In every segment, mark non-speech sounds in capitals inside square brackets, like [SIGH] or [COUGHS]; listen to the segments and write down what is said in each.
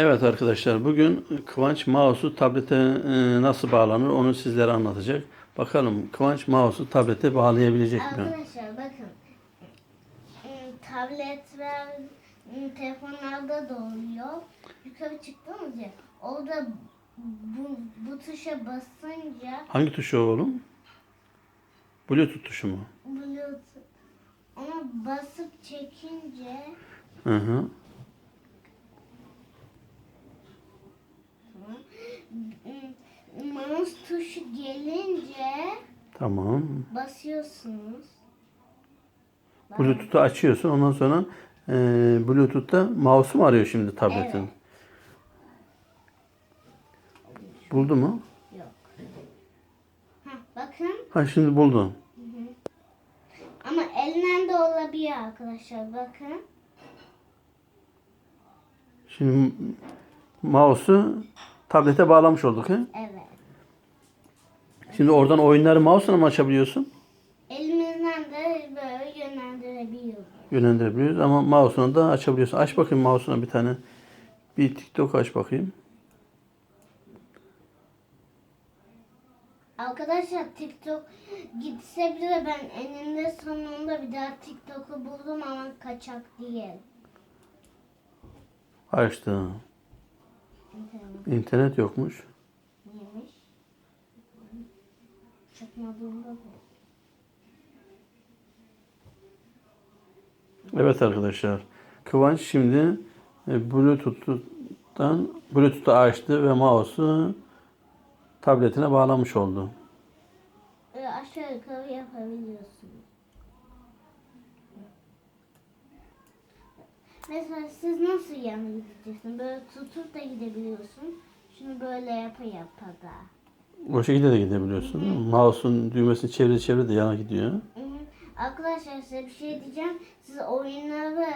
Evet arkadaşlar bugün Kıvanç mouse'u tablete e, nasıl bağlanır onu sizlere anlatacak. Bakalım Kıvanç mouse'u tablete bağlayabilecek mi? Arkadaşlar bakın. Hmm, Tabletler, hmm, telefonlarda da oluyor. Yukarı çıktınız ya. Orada bu, bu tuşa basınca Hangi tuşu oğlum? Bluetooth tuşu mu? Bluetooth ona basıp çekince Hı hı. Mouse tuşu gelince Tamam. basıyorsunuz. Bluetooth'u açıyorsun ondan sonra e, Bluetooth'ta mouse'u mu arıyor şimdi tabletin? Evet. Buldu mu? Yok. Heh, bakın Ha şimdi buldu. ama elinden de olabiliyor arkadaşlar bakın. Şimdi mouse'u tablete bağlamış olduk. He? Evet. Şimdi oradan oyunları mouse'la mı açabiliyorsun? Elimizden de böyle yönlendirebiliyoruz. Yönlendirebiliyoruz ama mouse'una da açabiliyorsun. Aç bakayım mouse'una bir tane. Bir TikTok aç bakayım. Arkadaşlar TikTok gitse bile ben eninde sonunda bir daha TikTok'u buldum ama kaçak değil. Açtı. İnternet İnternet yokmuş. Evet arkadaşlar. Kıvanç şimdi e, Bluetooth'tan Bluetooth'u açtı ve mouse'u tabletine bağlamış oldu. Böyle aşağı yukarı yapabiliyorsunuz. Mesela siz nasıl yana gideceksin? Böyle tutup da gidebiliyorsun. Şunu böyle yapa yapa da. O şekilde de gidebiliyorsun. Mouse'un düğmesini çevire çevire de yana gidiyor. Hı hı. Arkadaşlar size bir şey diyeceğim. Siz oyunları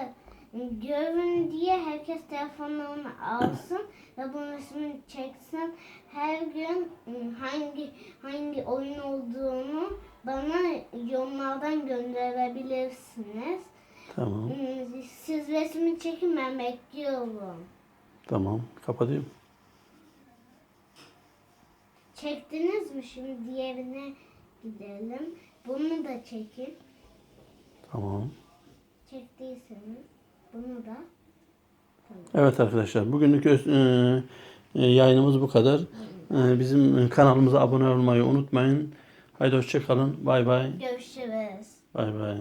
görün diye herkes telefonlarını alsın [COUGHS] ve bunun resmini çeksin. Her gün ıı, hangi hangi oyun olduğunu bana yorumlardan gönderebilirsiniz. Tamam. Hı, Siz resmini çekin ben bekliyorum. Tamam. Kapatayım. Çektiniz mi şimdi diğerine gidelim. Bunu da çekin. Tamam. Çektiyseniz bunu da. Evet arkadaşlar bugünlük e, e, yayınımız bu kadar. E, bizim kanalımıza abone olmayı unutmayın. Haydi hoşça kalın. Bay bay. Görüşürüz. Bay bay.